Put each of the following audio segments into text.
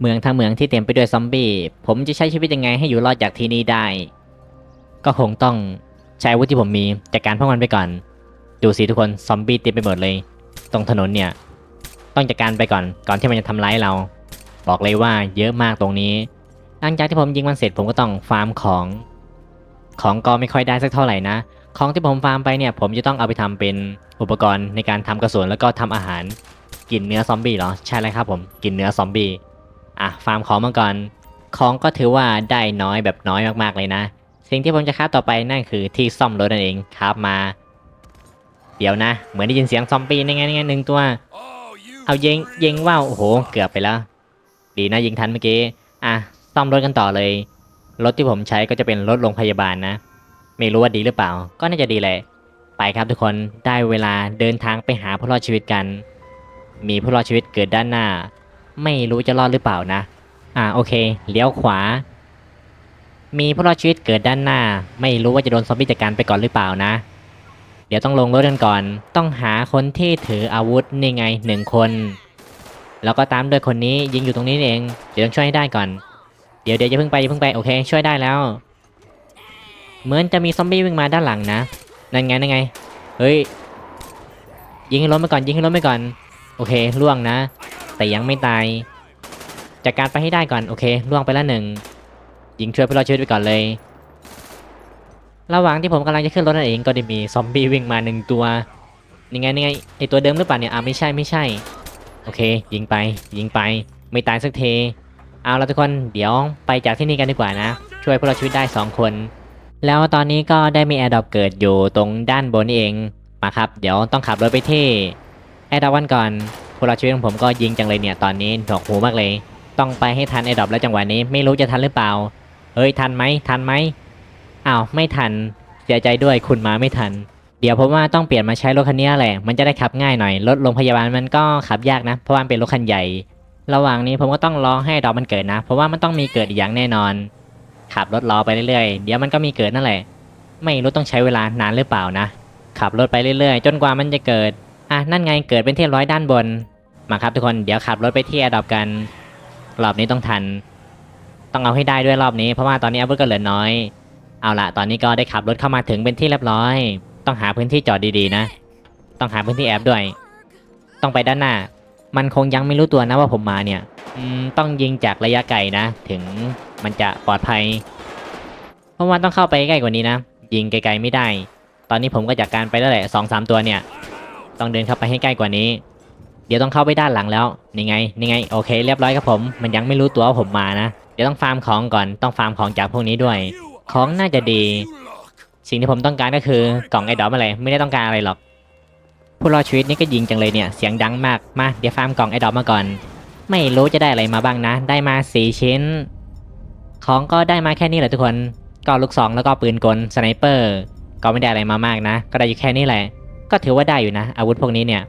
เมืองทั้งเมืองที่เต็มไปด้วยซอมบี้ ผมจะใช้ชีวิตยังไงให้อยู่รอดจากที่นี่ได้ ก็คงต้องใช้อาวุธที่ผมมีจัดการพวกมันไปก่อน ดูสิทุกคนซอมบี้เต็มไปหมดเลย ตรงถนนเนี่ย ต้องจัดการไปก่อน ก่อนที่มันจะทำร้ายเรา บอกเลยว่าเยอะมากตรงนี้ หลังจากที่ผมยิงมันเสร็จผมก็ต้องฟาร์มของ ของก็ไม่ค่อยได้สักเท่าไหร่นะ ของที่ผมฟาร์มไปเนี่ยผมจะต้องเอาไปทำเป็นอุปกรณ์ในการทำกระสุนแล้วก็ทำอาหาร กินเนื้อซอมบี้เหรอ ใช่เลยครับผม กินเนื้อซอมบี้ อะฟาร์มของมาก่อนของก็ถือว่าได้น้อยแบบน้อยมากๆเลยนะ สิ่งที่ผมจะคราต่อไปนั่นคือที่ซ่อมรถนั่นเองครับมา เดี๋ยวนะ เหมือนได้ยินเสียงซอมบี้ในี่ไงนี่ไงหนึ่งตัว เอายิงยิงว่าวโอ้โห เกือบไปแล้ว ดีนะยิงทันเมื่อกี้ อะซ่อมรถกันต่อเลย รถที่ผมใช้ก็จะเป็นรถโรงพยาบาลนะ ไม่รู้ว่าดีหรือเปล่า ก็น่าจะดีแหละ ไปครับทุกคนได้เวลาเดินทางไปหาผู้รอดชีวิตกัน มีผู้รอดชีวิตเกิดด้านหน้า ไม่รู้จะรอดหรือเปล่านะ อ่าโอเค เลี้ยวขวา มีผู้รอดชีวิตเกิดด้านหน้า ไม่รู้ว่าจะโดนซอมบี้จัดการไปก่อนหรือเปล่านะ เดี๋ยวต้องลงรถกันก่อน ต้องหาคนที่ถืออาวุธนี่ไงหนึ่งคน แล้วก็ตามด้วยคนนี้ยิงอยู่ตรงนี้เอง เดี๋ยวต้องช่วยให้ได้ก่อน เดี๋ยวเดี๋ยวอย่าเพิ่งไปอย่าเพิ่งไปโอเค ช่วยได้แล้ว เหมือนจะมีซอมบี้วิ่งมาด้านหลังนะ นั่นไงนั่นไง เฮ้ยยิงให้ล้มไปก่อนยิงให้ล้มไปก่อน โอเคล่วงนะ แต่ยังไม่ตาย จากการไปให้ได้ก่อนโอเคล่วงไปแล้วหนึ่งยิงช่วยเพื่อรอดชีวิตไปก่อนเลย ระหว่างที่ผมกำลังจะขึ้นรถนั่นเองก็ได้มีซอมบี้วิ่งมาหนึ่งตัวนี่ไงนี่ไงไอตัวเดิมหรือเปล่าเนี่ยอ่าไม่ใช่ไม่ใช่ โอเค ยิงไปยิงไปไม่ตายสักเทเอาละทุกคนเดี๋ยวไปจากที่นี่กันดีกว่านะ ช่วยพวกเราชีวิตได้ 2 คน แล้วตอนนี้ก็ได้มีแอร์ดอปเกิดอยู่ตรงด้านบนนี่เองมาครับ เดี๋ยวต้องขับรถไปที่แอร์ดอปวันก่อน พวกเราชีวิตของผมก็ยิงจังเลยเนี่ยตอนนี้หนวกหูมากเลย ต้องไปให้ทันแอร์ดรอปแล้วจังหวะนี้ไม่รู้จะทันหรือเปล่า เฮ้ยทันไหมทันไหมอ้าวไม่ทันเสียใจด้วยคุณมาไม่ทัน เดี๋ยวผมว่าต้องเปลี่ยนมาใช้รถคันนี้แหละมันจะได้ขับง่ายหน่อยรถโรงพยาบาลมันก็ขับยากนะ เพราะว่าเป็นรถคันใหญ่ ระหว่างนี้ผมก็ต้องรอให้ดอกมันเกิดนะ เพราะว่ามันต้องมีเกิดอีกอย่างแน่นอน ขับรถรอไปเรื่อยๆ เดี๋ยวมันก็มีเกิดนั่นแหละ ไม่รู้ต้องใช้เวลานานหรือเปล่านะ ขับรถไปเรื่อยๆ จนกว่ามันจะเกิดอะนั่นไงเกิดเป็นเที่ร้อยด้านบน มาครับทุกคนเดี๋ยวขับรถไปเที่แอร์ดรอปกัน รอบนี้ต้องทัน ต้องเอาให้ได้ด้วยรอบนี้เพราะว่าตอนนี้อาวุธก็เหลือน้อย เอาละตอนนี้ก็ได้ขับรถเข้ามาถึงเป็นที่เรียบร้อย ต้องหาพื้นที่จอดดีๆนะ ต้องหาพื้นที่แอบด้วย ต้องไปด้านหน้า มันคงยังไม่รู้ตัวนะว่าผมมาเนี่ยต้องยิงจากระยะไกลนะ ถึงมันจะปลอดภัย เพราะว่าต้องเข้าไปใกล้กว่านี้นะ ยิงไกลๆไม่ได้ ตอนนี้ผมก็จากการไปแล้วแหละสองสามตัวเนี่ย ต้องเดินเข้าไปให้ใกล้กว่านี้ เดี๋ยวต้องเข้าไปด้านหลังแล้วนี่ไงนี่ไงโอเคเรียบร้อยครับผม มันยังไม่รู้ตัวว่าผมมานะ เดี๋ยวต้องฟาร์มของก่อนต้องฟาร์มของจากพวกนี้ด้วย ของน่าจะดี สิ่งที่ผมต้องการก็คือกล่องไอ้ดอกอะไรไม่ได้ต้องการอะไรหรอกผู้รอดชีวิตนี่ก็ยิงจังเลยเนี่ยเสียงดังมากมาเดี๋ยวฟาร์มกล่องไอ้ดอกมาก่อน ไม่รู้จะได้อะไรมาบ้างนะ ได้มาสี่ชิ้น ของก็ได้มาแค่นี้แหละทุกคนก็ลูกซองแล้วก็ปืนกลสไนเปอร์ ก็ไม่ได้อะไรมามากนะ ก็ได้อยู่แค่นี้แหละ ก็ถือว่าได้อยู่นะ อาวุธพวกนี้เนี่ย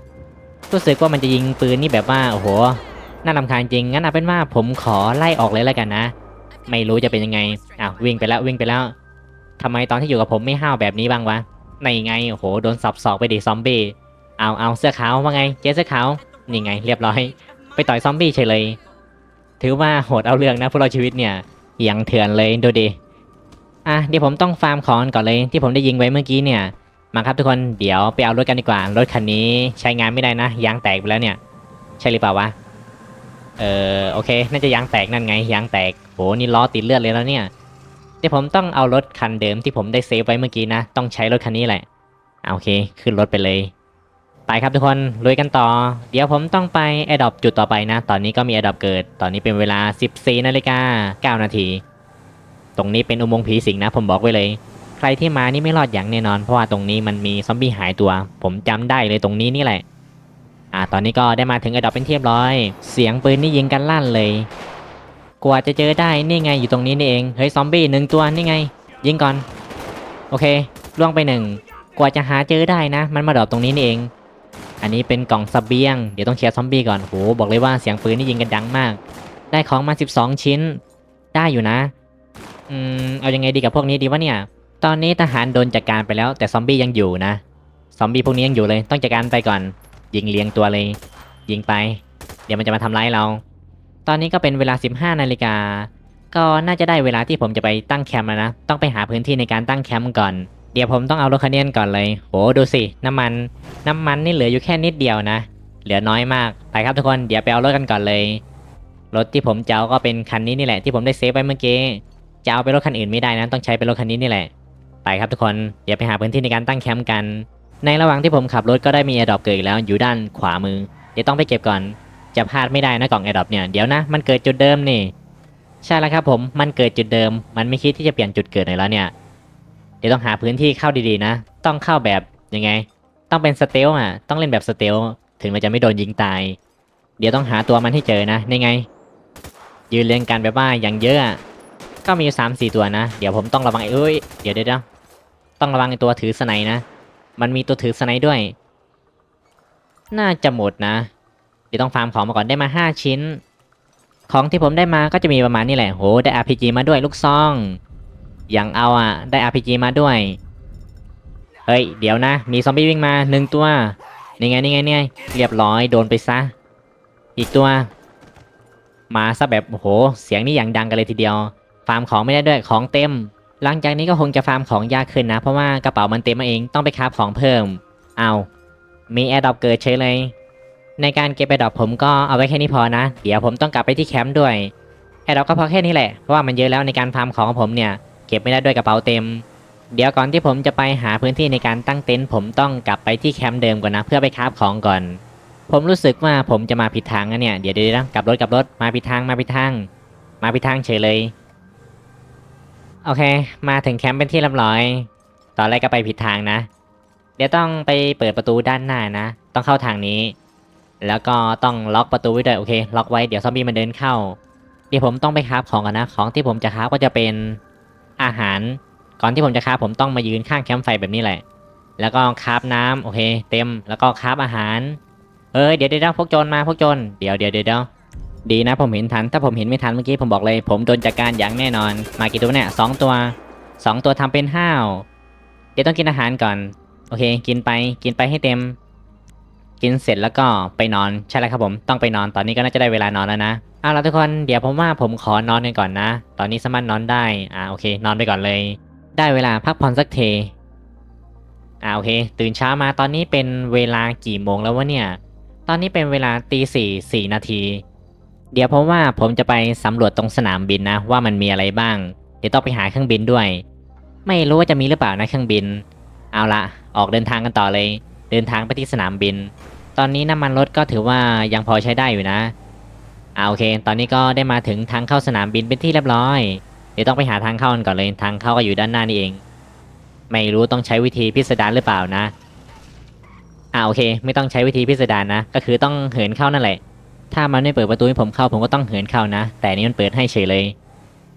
รู้สึกว่ามันจะยิงปืนนี่แบบว่าโอ้โหน่ารำคาญจริงงั้นเอาเป็นว่าผมขอไล่ออกเลยแล้วกันนะ ไม่รู้จะเป็นยังไงอ้าววิ่งไปแล้ววิ่งไปแล้วทำไมตอนที่อยู่กับผมไม่ห้าวแบบนี้บ้างวะในไงโอ้โหโดนสับศอกไปดิซอมบี้เอาเอาเสื้อขาวว่าไงเจ๊เสื้อขาวนี่ไง เรียบร้อย ไปต่อยซอมบี้เฉยเลย ถือว่าโหดเอาเรื่องนะพวกเราชีวิตเนี่ยยังเถื่อนเลยดูดิอะเดี๋ยวผมต้องฟาร์มของก่อนเลยที่ผมได้ยิงไว้เมื่อกี้เนี่ย มาครับทุกคนเดี๋ยวไปเอารถกันดีกว่า รถคันนี้ใช้งานไม่ได้นะยางแตกไปแล้วเนี่ย ใช่หรือเปล่าวะเออโอเค น่าจะยางแตกนั่นไงยางแตกโหนี่ล้อติดเลือดเลยแล้วเนี่ยเดี๋ยวผมต้องเอารถคันเดิมที่ผมได้เซฟไว้เมื่อกี้นะ ต้องใช้รถคันนี้แหละอะโอเค ขึ้นรถไปเลย ไปครับทุกคนลุยกันต่อ เดี๋ยวผมต้องไปแอดดอปจุดต่อไปนะ ตอนนี้ก็มีแอดดอปเกิด ตอนนี้เป็นเวลา 14นาฬิกา9นาที ตรงนี้เป็นอุโมงค์ผีสิงนะ ผมบอกไว้เลย ใครที่มานี่ไม่รอดอย่างแน่นอน เพราะว่าตรงนี้มันมีซอมบี้หายตัว ผมจำได้เลยตรงนี้นี่แหละ อ่า ตอนนี้ก็ได้มาถึงแอดดอปเป็นเรียบร้อย เสียงปืนนี่ยิงกันลั่นเลย กว่าจะเจอได้นี่ไงอยู่ตรงนี้นี่เอง เฮ้ยซอมบี้หนึ่งตัวนี่ไง ยิงก่อน โอเค ล่วงไปหนึ่ง กว่าจะหาเจอได้นะ มันมาดรอปตรงนี้นี่เอง อันนี้เป็นกล่องสเบียง เดี๋ยวต้องเคลียร์ซอมบี้ก่อน โห บอกเลยว่าเสียงปืนนี่ยิงกันดังมาก ได้ของมา 12 ชิ้น ได้อยู่นะ อืม เอายังไงดีกับพวกนี้ดีวะเนี่ย ตอนนี้ทหารโดนจัดการไปแล้ว แต่ซอมบี้ยังอยู่นะซอมบี้พวกนี้ยังอยู่เลย ต้องจัดการไปก่อน ยิงเลี้ยงตัวเลย ยิงไป เดี๋ยวมันจะมาทำร้ายเรา ตอนนี้ก็เป็นเวลา 15นาฬิกาก็น่าจะได้เวลาที่ผมจะไปตั้งแคมป์แล้วนะ ต้องไปหาพื้นที่ในการตั้งแคมป์ก่อน เดี๋ยวผมต้องเอารถคันนี้ก่อนเลยโหดูสิ น้ำมัน น้ำมันนี่เหลืออยู่แค่นิดเดียวนะ เหลือน้อยมาก ไปครับทุกคน เดี๋ยวไปเอารถกันก่อนเลย รถที่ผมจะเอาก็เป็นคันนี้นี่แหละที่ผมได้เซฟไว้เมื่อกี้ จะเอาไปรถคันอื่นไม่ได้นะ ต้องใช้เป็นรถคันนี้นี่แหละ ไปครับทุกคนเดี๋ยวไปหาพื้นที่ในการตั้งแคมป์กัน ในระหว่างที่ผมขับรถก็ได้มีแอร์ดรอปเกิดอีกแล้วอยู่ด้านขวามือ เดี๋ยวต้องไปเก็บก่อนจะพลาดไม่ได้นะกล่องแอร์ดรอปเนี่ยเดี๋ยวนะมันเกิดจุดเดิมนี่ ใช่แล้วครับผมมันเกิดจุดเดิม มันไม่คิดที่จะเปลี่ยนจุดเกิดไหนแล้วเนี่ย เดี๋ยวต้องหาพื้นที่เข้าดีๆนะ ต้องเข้าแบบยังไง ต้องเป็นสเตลอะต้องเล่นแบบสเตลถึงเราจะไม่โดนยิงตาย เดี๋ยวต้องหาตัวมันให้เจอนะนี่ไง ยืนเรียงกันแบบว่าอย่างเยอะก็มีอยู่สามสี่ตัวนะ เดี๋ยวผมต้องระวังไอ้เอ้ยเดี๋ยวเดี๋ยวเดี๋ยว ต้องระวังตัวถือสไนด์นะ มันมีตัวถือสไนด์ด้วย น่าจะหมดนะ เดี๋ยวต้องฟาร์มของมาก่อนได้มาห้าชิ้น ของที่ผมได้มาก็จะมีประมาณนี้แหละ โห ได้ RPG มาด้วยลูกซอง อย่างเอาอะ ได้ RPG มาด้วย เฮ้ย เดี๋ยวนะ มีซอมบี้วิ่งมาหนึ่งตัว นี่ไงนี่ไงนี่ไงเรียบร้อยโดนไปซะ อีกตัว มาซะแบบโอ้โห เสียงนี่อย่างดังกันเลยทีเดียว ฟาร์มของไม่ได้ด้วย ของเต็ม หลังจากนี้ก็คงจะฟาร์มของยากขึ้นนะ เพราะว่ากระเป๋ามันเต็มมาเองต้องไปคาฟของเพิ่ม เอามีแอร์ดรอปเกิดเฉยเลย ในการเก็บแอร์ดรอปผมก็เอาไว้แค่นี้พอนะ เดี๋ยวผมต้องกลับไปที่แคมป์ด้วยแอร์ดรอปก็พอแค่นี้แหละ เพราะว่ามันเยอะแล้วในการฟาร์มของของผมเนี่ย เก็บไม่ได้ด้วยกระเป๋าเต็ม เดี๋ยวก่อนที่ผมจะไปหาพื้นที่ในการตั้งเต็นท์ผมต้องกลับไปที่แคมป์เดิมก่อนนะ เพื่อไปคาฟของก่อน ผมรู้สึกว่าผมจะมาผิดทางนะเนี่ย เดี๋ยวเดี๋ยวนะกลับรถกลับรถมาผิดทางมาผิดทาง มาผิดทางเฉยเลย โอเค มาถึงแคมป์เป็นที่เรียบร้อย ตอนแรกก็ไปผิดทางนะ เดี๋ยวต้องไปเปิดประตูด้านหน้านะ ต้องเข้าทางนี้ แล้วก็ต้องล็อกประตูไว้ด้วยโอเค ล็อกไว้เดี๋ยวซอมบี้มันเดินเข้า เดี๋ยวผมต้องไปคราฟของกันนะ ของที่ผมจะคราฟก็จะเป็นอาหาร ก่อนที่ผมจะคราฟผมต้องมายืนข้างแคมป์ไฟแบบนี้แหละ แล้วก็คราฟน้ำโอเค เต็ม แล้วก็คราฟอาหาร เอ้ยเดี๋ยวเดี๋ยวพวกโจรมาพวกโจร เดี๋ยวเดี๋ยวเดี๋ยว ดีนะผมเห็นทัน ถ้าผมเห็นไม่ทันเมื่อกี้ผมบอกเลย ผมโดนจัดการอย่างแน่นอน มากี่ตัวเนี่ยสองตัวสองตัวทำเป็นห้าวเดี๋ยวต้องกินอาหารก่อน โอเค กินไปกินไปให้เต็ม กินเสร็จแล้วก็ไปนอนใช่แล้วครับผมต้องไปนอนตอนนี้ก็น่าจะได้เวลานอนแล้วนะเอาละทุกคนเดี๋ยวผมว่าผมขอนอนกันก่อนนะ ตอนนี้สามารถนอนได้อ่าโอเค นอนไปก่อนเลย ได้เวลาพักผ่อนสักเทอ่าโอเค ตื่นเช้ามาตอนนี้เป็นเวลากี่โมงแล้ววะเนี่ย ตอนนี้เป็นเวลาตีสี่สี่นาที เดี๋ยวผมว่าผมจะไปสำรวจตรงสนามบินนะ ว่ามันมีอะไรบ้าง เดี๋ยวต้องไปหาเครื่องบินด้วย ไม่รู้ว่าจะมีหรือเปล่านะเครื่องบิน เอาละออกเดินทางกันต่อเลย เดินทางไปที่สนามบิน ตอนนี้น้ำมันรถก็ถือว่ายังพอใช้ได้อยู่นะเอาโอเค ตอนนี้ก็ได้มาถึงทางเข้าสนามบินเป็นที่เรียบร้อย เดี๋ยวต้องไปหาทางเข้ากันก่อนเลย ทางเข้าก็อยู่ด้านหน้านี่เอง ไม่รู้ต้องใช้วิธีพิสดารหรือเปล่านะอ่าโอเค ไม่ต้องใช้วิธีพิสดารนะ ก็คือต้องเหินเข้านั่นแหละ ถ้ามันไม่เปิดประตูให้ผมเข้าผมก็ต้องเหินเข้านะ แต่นนี้มันเปิดให้เฉยเลย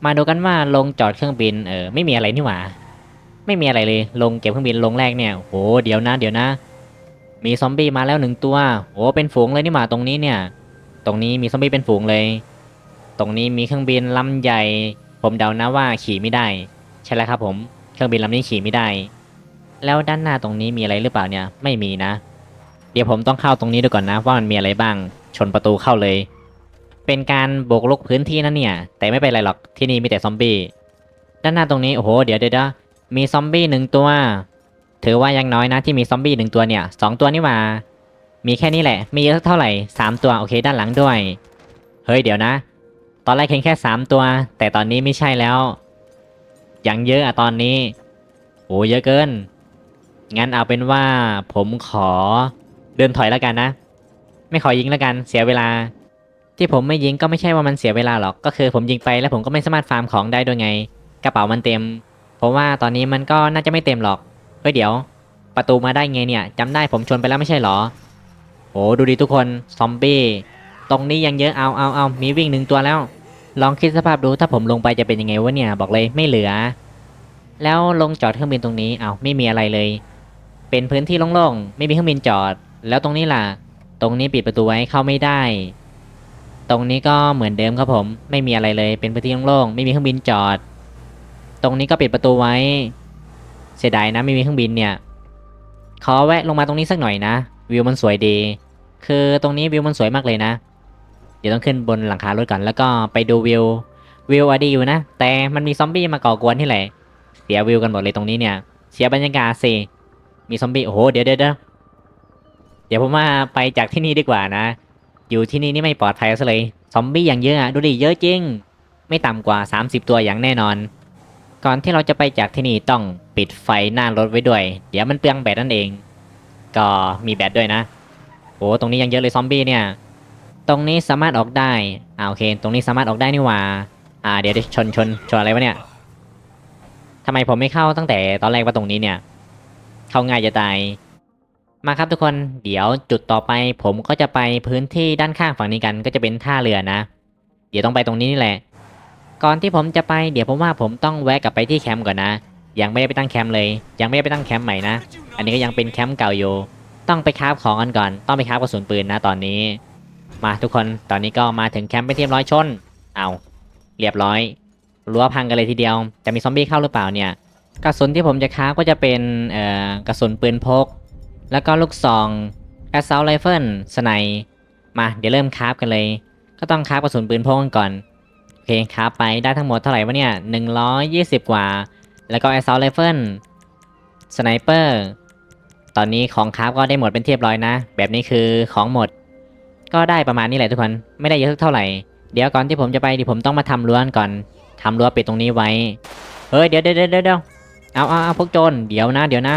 มาดูกันว่าลงจอดเครื่องบินเออไม่มีอะไรนี่หว่า ไม่มีอะไรเลย ลงเก็บเครื่องบินลงแรกเนี่ยโหเดี๋ยวนะเดี๋ยวนะ มีซอมบี้มาแล้วหนึ่งตัวโหเป็นฝูงเลยนี่หว่าตรงนี้เนี่ย ตรงนี้มีซอมบี้เป็นฝูงเลย ตรงนี้มีเครื่องบินลำใหญ่ ผมเดานะว่าขี่ไม่ได้ ใช่แล้วครับผมเครื่องบินลำนี้ขี่ไม่ได้ แล้วด้านหน้าตรงนี้มีอะไรหรือเปล่าเนี่ยไม่มีนะ เดี๋ยวผมต้องเข้าตรงนี้ดูก่อนนะว่ามันมีอะไรบ้าง ชนประตูเข้าเลย เป็นการโบกรุกพื้นที่นะเนี่ย แต่ไม่เป็นไรหรอกที่นี่มีแต่ซอมบี้ด้านหน้าตรงนี้โอ้โหเดี๋ยวเดี๋ยวมีซอมบี้หนึ่งตัวถือว่ายังน้อยนะที่มีซอมบี้หนึ่งตัวเนี่ยสองตัวนี่หว่ามีแค่นี้แหละมีเยอะเท่าไหร่สามตัวโอเคด้านหลังด้วย เฮ้ยเดี๋ยวนะ ตอนแรกเห็นแค่สามตัว แต่ตอนนี้ไม่ใช่แล้วยังเยอะอะตอนนี้โอ้เยอะเกิน งั้นเอาเป็นว่าผมขอเดินถอยแล้วกันนะ ไม่ขอยิงแล้วกันเสียเวลา ที่ผมไม่ยิงก็ไม่ใช่ว่ามันเสียเวลาหรอกก็คือผมยิงไปแล้วผมก็ไม่สามารถฟาร์มของได้ด้วยไง กระเป๋ามันเต็ม ผมว่าตอนนี้มันก็น่าจะไม่เต็มหรอกเฮ้ยเดี๋ยว ประตูมาได้ไงเนี่ยจำได้ผมชนไปแล้วไม่ใช่หรอโอ้ดูดิทุกคนซอมบี้ตรงนี้ยังเยอะเอาเอาเอามีวิ่งหนึ่งตัวแล้ว ลองคิดสภาพดูถ้าผมลงไปจะเป็นยังไงวะเนี่ยบอกเลยไม่เหลือ แล้วลงจอดเครื่องบินตรงนี้เอาไม่มีอะไรเลย เป็นพื้นที่โล่งๆไม่มีเครื่องบินจอด แล้วตรงนี้ล่ะ ตรงนี้ปิดประตูไว้เข้าไม่ได้ ตรงนี้ก็เหมือนเดิมครับผม ไม่มีอะไรเลยเป็นพื้นที่โล่งๆไม่มีเครื่องบินจอด ตรงนี้ก็ปิดประตูไว้ เสียดายนะไม่มีเครื่องบินเนี่ย ขอแวะลงมาตรงนี้สักหน่อยนะ วิวมันสวยดี คือตรงนี้วิวมันสวยมากเลยนะ เดี๋ยวต้องขึ้นบนหลังคารถก่อนแล้วก็ไปดูวิววิวอะดีอยู่นะ แต่มันมีซอมบี้มาก่อกวนที่ไหนเสียวิวกันหมดเลยตรงนี้เนี่ย เสียบรรยากาศสิ มีซอมบี้ โอ้โห เดี๋ยวเดี๋ยว เดี๋ยวผมว่าไปจากที่นี่ดีกว่านะ อยู่ที่นี่นี่ไม่ปลอดภัยซะเลย ซอมบี้อย่างเยอะอะดูดิเยอะจริง ไม่ต่ำกว่า 30 ตัวอย่างแน่นอน ก่อนที่เราจะไปจากที่นี่ต้องปิดไฟหน้ารถไว้ด้วย เดี๋ยวมันเปลืองแบตนั่นเอง ก็มีแบตด้วยนะโอ้ตรงนี้ยังเยอะเลยซอมบี้เนี่ย ตรงนี้สามารถออกได้อ่าโอเค ตรงนี้สามารถออกได้นี่หว่า อ่า เดี๋ยวชนชนชนอะไรวะเนี่ยทำไมผมไม่เข้าตั้งแต่ตอนแรกว่าตรงนี้เนี่ย เข้าง่ายจะตาย มาครับทุกคนเดี๋ยวจุดต่อไป ผมก็จะไปพื้นที่ด้านข้างฝั่งนี้กันก็จะเป็นท่าเรือนะ เดี๋ยวต้องไปตรงนี้นี่แหละ ก่อนที่ผมจะไปเดี๋ยวผมว่าผมต้องแวะกลับไปที่แคมป์ก่อนนะ ยังไม่ได้ไปตั้งแคมป์เลย ยังไม่ได้ไปตั้งแคมป์ใหม่นะ อันนี้ก็ยังเป็นแคมป์เก่าอยู่ ต้องไปคราฟของกันก่อน ต้องไปคราฟกระสุนปืนนะตอนนี้ มาทุกคนตอนนี้ก็มาถึงแคมป์ไปนที่เรียบร้อยชน เอาเรียบร้อยรั้วพังกันเลยทีเดียว จะมีซอมบี้เข้าหรือเปล่าเนี่ย กระสุนที่ผมจะคราฟก็จะเป็นเอ่อกระสุนปืนพก แล้วก็ลูกซองแอสซ u ลไรเฟิลสไนมา เดี๋ยวเริ่มคราฟกันเลย ก็ต้องคราฟกระสุนปืนพกกันก่อน โอเคคราฟไปได้ทั้งหมดเท่าไหร่วะเนี่ย 120 กว่า แล้วก็แอสซ u ลไรเฟิลสไนเปอร์ตอนนี้ของคราฟก็ได้หมดเป็นเรียบร้อยนะ แบบนี้คือของหมด ก็ได้ประมาณนี้แหละทุกคน ไม่ได้เยอะเท่าไหร่ เดี๋ยวก่อนที่ผมจะไปดิผมต้องมาทำรั้วก่อนทำรั้วปิดตรงนี้ไว้ เฮ้ยเดี๋ยวเดี๋ยวเดี๋ยวเดี๋ยวเอาเอาเอาพวกโจร เดี๋ยวนะ เดี๋ยวนะ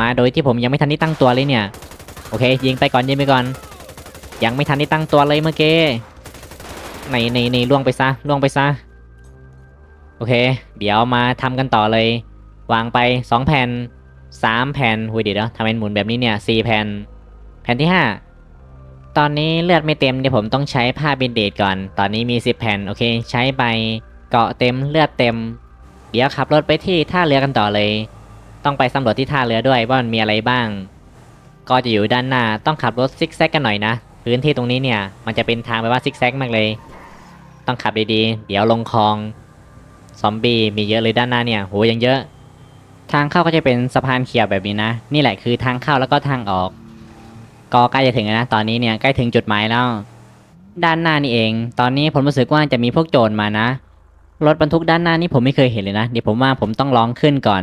มาโดยที่ผมยังไม่ทันได้ตั้งตัวเลยเนี่ย โอเค ยิงไปก่อนยิงไปก่อน ยังไม่ทันได้ตั้งตัวเลยเมื่อกี้ในในในล่วงไปซะล่วงไปซะ โอเค เดี๋ยวมาทำกันต่อเลย วางไปสองแผ่นสามแผ่นหุยเดี๋ยวทำเป็นหมุนแบบนี้เนี่ยสี่แผ่น แผ่นที่ห้าตอนนี้เลือดไม่เต็มเดี๋ยวผมต้องใช้ผ้าเบนเดดก่อน ตอนนี้มี 10 แผ่น โอเค ใช้ไปเกาะเต็มเลือดเต็ม เดี๋ยวขับรถไปที่ท่าเรือกันต่อเลย ต้องไปสำรวจที่ท่าเรือด้วยว่ามันมีอะไรบ้าง ก็จะอยู่ด้านหน้าต้องขับรถซิกแซกกันหน่อยนะ พื้นที่ตรงนี้เนี่ย มันจะเป็นทางแบบว่าซิกแซกมากเลย ต้องขับดีๆ เดี๋ยวลงคลอง ซอมบี้มีเยอะเลยด้านหน้าเนี่ยโหยังเยอะ ทางเข้าก็จะเป็นสะพานเขียวแบบนี้นะ นี่แหละคือทางเข้าแล้วก็ทางออก ก็ใกล้จะถึงแล้วนะ ตอนนี้เนี่ยใกล้ถึงจุดหมายแล้ว ด้านหน้านี่เอง ตอนนี้ผมรู้สึกว่าจะมีพวกโจรมานะ รถบรรทุกด้านหน้านี่ผมไม่เคยเห็นเลยนะ เดี๋ยวผมว่าผมต้องลองขึ้นก่อน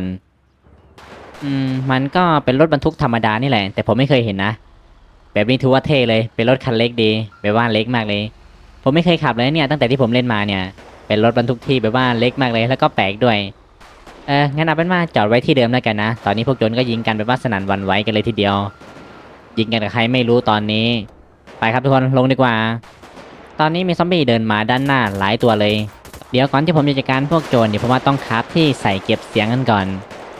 อืมมันก็เป็นรถบรรทุกธรรมดานี่แหละ แต่ผมไม่เคยเห็นนะ แบบนี้ถือว่าเท่เลย เป็นรถคันเล็กดี แบบว่าเล็กมากเลย ผมไม่เคยขับเลยเนี่ยตั้งแต่ที่ผมเล่นมาเนี่ย เป็นรถบรรทุกที่แบบว่าเล็กมากเลย แล้วก็แปลกด้วย เอองั้นเอาเป็นว่าจอดไว้ที่เดิมแล้วกันนะ ตอนนี้พวกโจรก็ยิงกันแบบว่าสนั่นหวันไหวกันเลยทีเดียว ยิงกันกับใครไม่รู้ตอนนี้ ไปครับทุกคนลงดีกว่า ตอนนี้มีซอมบี้เดินมาด้านหน้าหลายตัวเลย เดี๋ยวก่อนที่ผมจะจัดการพวกโจรเดี๋ยวผมว่าต้องคราฟที่ใส่เก็บเสียงกันก่อน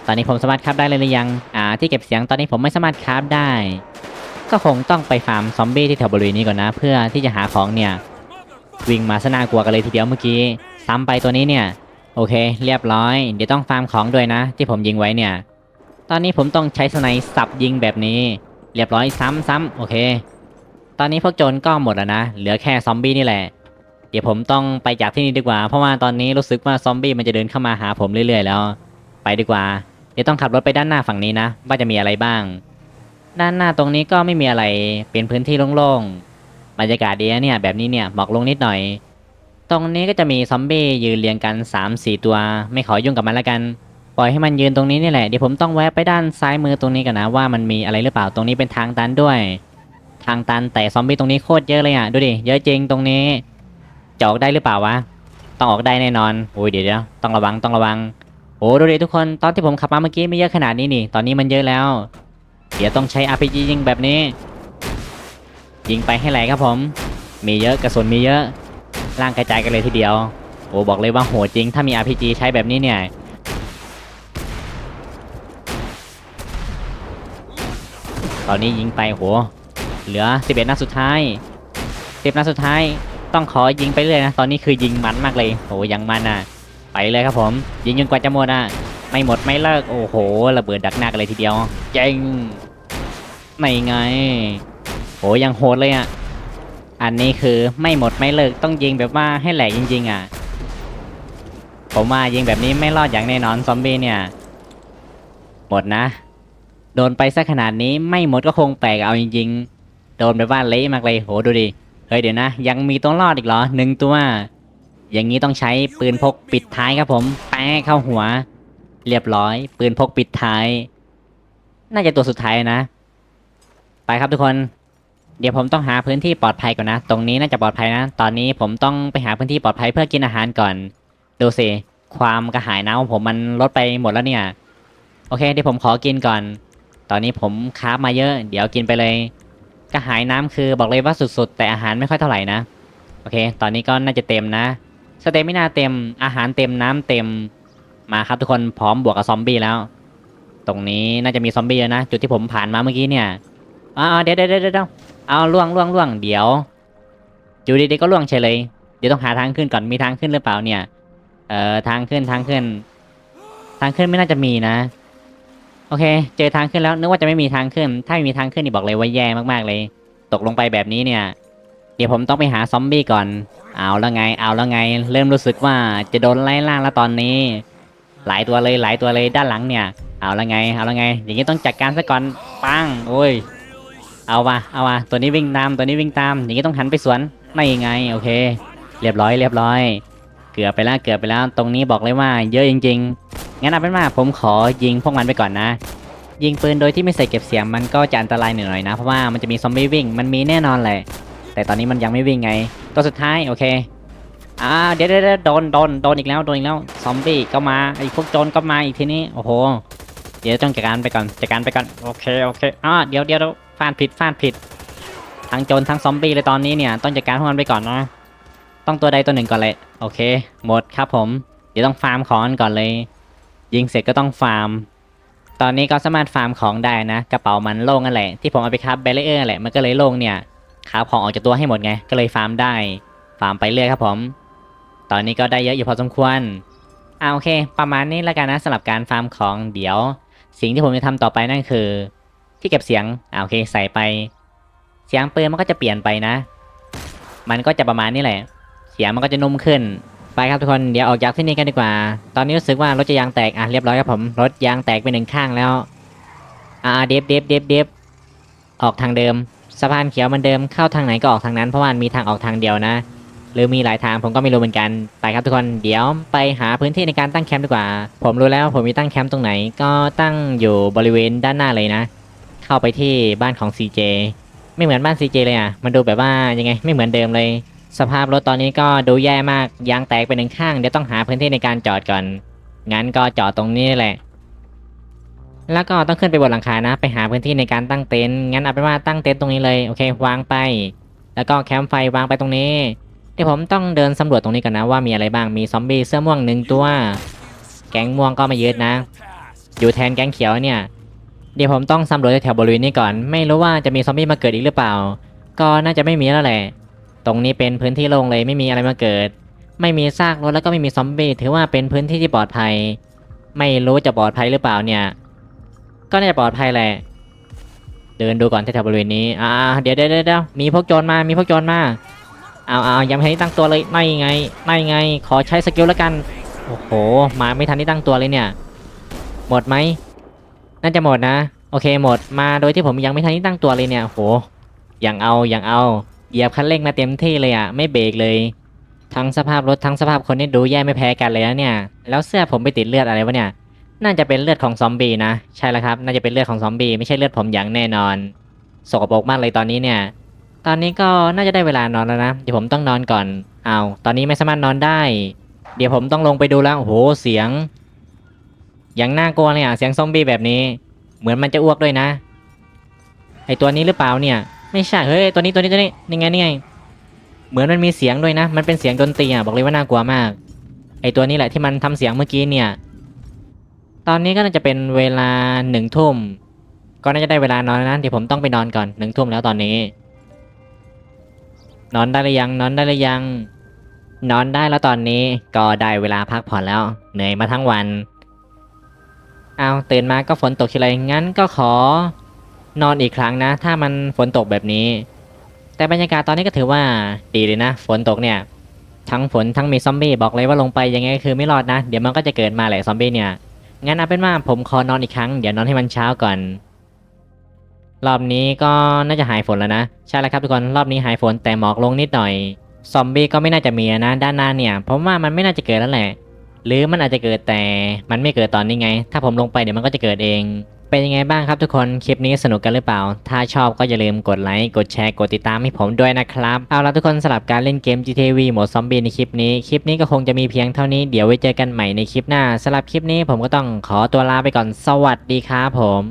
ตอนนี้ผมสามารถคราฟได้เลยหรือยัง อ่า ที่เก็บเสียงตอนนี้ผมไม่สามารถคราฟได้ ก็คงต้องไปฟาร์มซอมบี้ที่แถวบริเวณนี้ก่อนนะ เพื่อที่จะหาของเนี่ย วิ่งมาซะน่ากลัวกันเลยทีเดียวเมื่อกี้ ซ้ำไปตัวนี้เนี่ย โอเค เรียบร้อย เดี๋ยวต้องฟาร์มของด้วยนะ ที่ผมยิงไว้เนี่ย ตอนนี้ผมต้องใช้สไนด์สับยิงแบบนี้ เรียบร้อยซ้ำซ้ำโอเค ตอนนี้พวกโจรก็หมดแล้วนะ เหลือแค่ซอมบี้นี่แหละเดี๋ยวผมต้องไปจากที่นี่ดีกว่า เพราะว่าตอนนี้รู้สึกว่าซอมบี้มันจะเดินเข้ามาหาผมเรื่อยๆแล้ว ไปดีกว่า เดี๋ยวต้องขับรถไปด้านหน้าฝั่งนี้นะ ว่าจะมีอะไรบ้าง ด้านหน้าตรงนี้ก็ไม่มีอะไรเป็นพื้นที่โล่งๆบรรยากาศดีนะเนี่ย แบบนี้เนี่ยหมอกลงนิดหน่อย ตรงนี้ก็จะมีซอมบี้ยืนเรียงกัน3-4ตัว ไม่ขอยุ่งกับมันละกัน ปล่อยให้มันยืนตรงนี้นี่แหละเดี๋ยวผมต้องแวะไปด้านซ้ายมือตรงนี้กันนะว่ามันมีอะไรหรือเปล่าตรงนี้เป็นทางตันด้วย ทางตันแต่ซอมบี้ตรงนี้โคตรเยอะเลยอะดูดิเยอะจริงตรงนี้จะออกได้หรือเปล่าวะต้องออกได้แน่นอนโอ้ยเดี๋ยวเดี๋ยวต้องระวังต้องระวัง โอ้ดูดิทุกคนตอนที่ผมขับมาเมื่อกี้ไม่เยอะขนาดนี้นี่ ตอนนี้มันเยอะแล้ว เดี๋ยวต้องใช้ RPG ยิงแบบนี้ ยิงไปให้ไหลครับผม มีเยอะกระสุนมีเยอะร่างกระจายกันเลยทีเดียว โอ้บอกเลยว่าโหจริง ถ้ามี RPG ใช้แบบนี้เนี่ยตอนนี้ยิงไปโหเหลือ 11 นัดสุดท้าย10นัดสุดท้ายต้องขอยิงไปเรื่อยนะ ตอนนี้คือยิงมันมากเลยโหยังมันอะ ไปเลยครับผม ยิงจนกว่าจะหมดอะไม่หมดไม่เลิกโอ้โหระเบิดดักหน้ากันเลยทีเดียวเจ๋งไม่ไงโหยังโหดเลยอะอันนี้คือไม่หมดไม่เลิกต้องยิงแบบว่าให้แหลกจริง ๆ อะ ผมว่ายิงแบบนี้ไม่รอดอย่างแน่นอนซอมบี้เนี่ย หมดนะ โดนไปซะขนาดนี้ไม่หมดก็คงแปลกเอาจริง ๆ โดนแบบว่าเละมากเลยโหดูดิเฮ้ยเดี๋ยวนะ ยังมีตัวรอดอีกเหรอหนึ่งตัว อย่างนี้ต้องใช้ปืนพกปิดท้ายครับผม แป้เข้าหัว เรียบร้อย ปืนพกปิดท้าย น่าจะตัวสุดท้ายนะ ไปครับทุกคน เดี๋ยวผมต้องหาพื้นที่ปลอดภัยก่อนนะ ตรงนี้น่าจะปลอดภัยนะ ตอนนี้ผมต้องไปหาพื้นที่ปลอดภัยเพื่อกินอาหารก่อน ดูสิ ความกระหายน้ำของผมมันลดไปหมดแล้วเนี่ย โอเคเดี๋ยวผมขอกินก่อน ตอนนี้ผมคาบมาเยอะ เดี๋ยวกินไปเลย กระหายน้ำคือบอกเลยว่าสุดๆ แต่อาหารไม่ค่อยเท่าไหร่นะ โอเค ตอนนี้ก็น่าจะเต็มนะ สเตมินาเต็มอาหารเต็มน้ำเต็มมาครับทุกคนพร้อมบวกกับซอมบี้แล้ว ตรงนี้น่าจะมีซอมบี้เยอะนะ จุดที่ผมผ่านมาเมื่อกี้เนี่ยอ๋อเดี๋ยวเดี๋ยวเดี๋ยวเดี๋ยวเอาล่วงล่วงล่วงเดี๋ยวอยู่ดีๆก็ล่วงเฉยเลย เดี๋ยวต้องหาทางขึ้นก่อนมีทางขึ้นหรือเปล่าเนี่ย เอ่อทางขึ้นทางขึ้น ทางขึ้นไม่น่าจะมีนะ โอเค เจอทางขึ้นแล้วนึกว่าจะไม่มีทางขึ้น ถ้าไม่มีทางขึ้นนี่บอกเลยว่าแย่มากๆเลย ตกลงไปแบบนี้เนี่ย เดี๋ยวผมต้องไปหาซอมบี้ก่อน เอาแล้วไง เอาแล้วไง เริ่มรู้สึกว่าจะโดนไล่ล่าแล้วตอนนี้ หลายตัวเลยหลายตัวเลยด้านหลังเนี่ย เอาแล้วไง เอาแล้วไง อย่างนี้ต้องจัดการซะก่อนปังโอ้ย เอาวะเอาวะตัวนี้วิ่งตาม ตัวนี้วิ่งตาม อย่างนี้ต้องหันไปสวน ไม่ไง โอเค เรียบร้อย เรียบร้อย เกือบไปแล้ว เกือบไปแล้ว ตรงนี้บอกเลยว่า เยอะจริง ๆ งั้นเอาเป็นว่าผมขอยิงพวกมันไปก่อนนะยิงปืนโดยที่ไม่ใส่เก็บเสียงมันก็จะอันตรายหน่อยนะเพราะว่ามันจะมีซอมบี้วิ่งมันมีแน่นอนแหละ แต่ตอนนี้มันยังไม่วิ่งไง ตัวสุดท้าย โอเค อ่า เดี๋ยวเดี๋ยวโดนโดนโดนอีกแล้ว โดนอีกแล้ว ซอมบี้ก็มา ไอ้พวกโจรก็มาอีกทีนี้ โอ้โห เดี๋ยวต้องจัดการไปก่อน จัดการไปก่อน โอเค โอเค อ่า เดี๋ยวเดี๋ยวเดี๋ยวฟาดผิด ฟาดผิด ทั้งโจรทั้งซอมบี้เลยตอนนี้เนี่ย ต้องจัดการพวกมันไปก่อนนะต้องตัวใดตัวหนึ่งก่อนเลย โอเค หมดครับผม เดี๋ยวต้องฟาร์มของกันก่อนเลย ยิงเสร็จก็ต้องฟาร์มตอนนี้ก็สามารถฟาร์มของได้นะ กระเป๋ามันโล่งนั่นแหละที่ผมเอาไปคับเบลเลอร์แหละมันก็เลยโล่งเนี่ย คาบของออกจากตัวให้หมดไง ก็เลยฟาร์มได้ ฟาร์มไปเรื่อยครับผม ตอนนี้ก็ได้เยอะอยู่พอสมควรอ่าโอเค ประมาณนี้แล้วกันนะสำหรับการฟาร์มของเดี๋ยว สิ่งที่ผมจะทำต่อไปนั่นคือ ที่เก็บเสียงอ่าโอเคใส่ไป เสียงปืนมันก็จะเปลี่ยนไปนะ มันก็จะประมาณนี้แหละ เสียงมันก็จะนุ่มขึ้นไปครับทุกคน เดี๋ยวออกจากที่นี่กันดีกว่า ตอนนี้รู้สึกว่ารถจะยางแตก อะเรียบร้อยครับผม รถยางแตกไปหนึ่งข้างแล้ว อ่าเดฟเดฟเดฟเดฟออกทางเดิม สะพานเขียวมันเดิมเข้าทางไหนก็ออกทางนั้นเพราะว่ามันมีทางออกทางเดียวนะ หรือมีหลายทางผมก็ไม่รู้เหมือนกันไปครับทุกคนเดี๋ยวไปหาพื้นที่ในการตั้งแคมป์ดีกว่า ผมรู้แล้วผมมีตั้งแคมป์ตรงไหน ก็ตั้งอยู่บริเวณด้านหน้าเลยนะ เข้าไปที่บ้านของ CJ ไม่เหมือนบ้าน CJ เลยอะมันดูแบบว่ายังไงไม่เหมือนเดิมเลย สภาพรถตอนนี้ก็ดูแย่มากยางแตกไปหนึ่งข้างเดี๋ยวต้องหาพื้นที่ในการจอดก่อนงั้นก็จอดตรงนี้แหละ แล้วก็ต้องขึ้นไปบนหลังคานะ ไปหาพื้นที่ในการตั้งเต็นท์งั้นเอาเป็นว่าตั้งเต็นท์ตรงนี้เลยโอเควางไป แล้วก็แคมป์ไฟวางไปตรงนี้เดี๋ยวผมต้องเดินสำรวจตรงนี้ก่อนนะว่ามีอะไรบ้างมีซอมบี้เสื้อม่วงหนึ่งตัว แก๊งม่วงก็มายึดนะ อยู่แทนแก๊งเขียวเนี่ย เดี๋ยวผมต้องสำรวจแถวบริเวณนี้ก่อน ไม่รู้ว่าจะมีซอมบี้มาเกิดอีกหรือเปล่า ก็น่าจะไม่มีแล้วแหละ ตรงนี้เป็นพื้นที่โล่งเลยไม่มีอะไรมาเกิด ไม่มีซากรถแล้วก็ไม่มีซอมบี้ถือว่าเป็นพื้นที่ที่ปลอดภัย ไม่รู้จะปลอดภัยหรือเปล่าเนี่ย ก็น่าจะปลอดภัยแหละ เดินดูก่อนแถวบริเวณนี้ อ่า เดี๋ยวเดี๋ยวเดี๋ยวมีพวกโจรมา มีพวกโจรมา เอาเอายังไม่ทันได้ตั้งตัวเลยไม่ไงไม่ไง ขอใช้สกิลแล้วกัน โอ้โห มาไม่ทันได้ตั้งตัวเลยเนี่ย หมดไหม น่าจะหมดนะ โอเคหมด มาโดยที่ผมยังไม่ทันได้ตั้งตัวเลยเนี่ยโอ้โหยังเอายังเอา เหยียบคันเร่งมาเต็มที่เลยอะ ไม่เบรกเลย ทั้งสภาพรถทั้งสภาพคนนี่ดูแย่ไม่แพ้กันเลยนะเนี่ย แล้วเสื้อผมไปติดเลือดอะไรวะเนี่ย น่าจะเป็นเลือดของซอมบี้นะ ใช่แล้วครับ น่าจะเป็นเลือดของซอมบี้ไม่ใช่เลือดผมอย่างแน่นอน สกปรกมากเลยตอนนี้เนี่ย ตอนนี้ก็น่าจะได้เวลานอนแล้วนะ เดี๋ยวผมต้องนอนก่อนเอาวตอนนี้ไม่สามารถนอนได้ เดี๋ยวผมต้องลงไปดูแล้ว โอ้โห เสียง อย่างน่ากลัวเลยอะ เสียงซอมบี้แบบนี้ เหมือนมันจะอ้วกด้วยนะ ไอตัวนี้หรือเปล่าเนี่ย ไม่ใช่ เฮ้ย ตัวนี้ตัวนี้ตัวนี้นี่ไงนี่ไง เหมือนมันมีเสียงด้วยนะ มันเป็นเสียงดนตรีอะ บอกเลยว่าน่ากลัวมาก ไอตัวนี้แหละที่มันทำเสียงเมื่อกี้เนี่ย ตอนนี้ก็น่าจะเป็นเวลาหนึ่งทุ่ม ก็น่าจะได้เวลานอนแล้วนะเดี๋ยวผมต้องไปนอนก่อนหนึ่งทุ่มแล้วตอนนี้ นอนได้หรือยัง นอนได้หรือยัง นอนได้แล้วตอนนี้ก็ได้เวลาพักผ่อนแล้ว เหนื่อยมาทั้งวัน เอาตื่นมาก็ฝนตกทีไรงั้นก็ขอ นอนอีกครั้งนะ ถ้ามันฝนตกแบบนี้ แต่บรรยากาศตอนนี้ก็ถือว่าดีเลยนะ ฝนตกเนี่ย ทั้งฝนทั้งมีซอมบี้บอกเลยว่าลงไปยังไงก็คือไม่รอดนะ เดี๋ยวมันก็จะเกิดมาแหละซอมบี้เนี่ย งั้นเอาเป็นว่าผมขอนอนอีกครั้ง เดี๋ยวนอนให้มันเช้าก่อน รอบนี้ก็น่าจะหายฝนแล้วนะ ใช่แล้วครับทุกคน รอบนี้หายฝนแต่หมอกลงนิดหน่อย ซอมบี้ก็ไม่น่าจะมีนะ ด้านหน้าเนี่ย ผมว่ามันไม่น่าจะเกิดแล้วแหละ หรือมันอาจจะเกิดแต่ มันไม่เกิดตอนนี้ไง ถ้าผมลงไปเดี๋ยวมันก็จะเกิดเอง เป็นยังไงบ้างครับทุกคน คลิปนี้สนุกกันหรือเปล่า ถ้าชอบก็อย่าลืมกดไลค์ กดแชร์ กดติดตามให้ผมด้วยนะครับ เอาละทุกคนสำหรับการเล่นเกม GTV โหมดซอมบี้ในคลิปนี้ คลิปนี้ก็คงจะมีเพียงเท่านี้ เดี๋ยวไว้เจอกันใหม่ในคลิปหน้าสำหรับคลิปนี้ผมก็ต้องขอตัวลาไปก่อน สวัสดีครับผม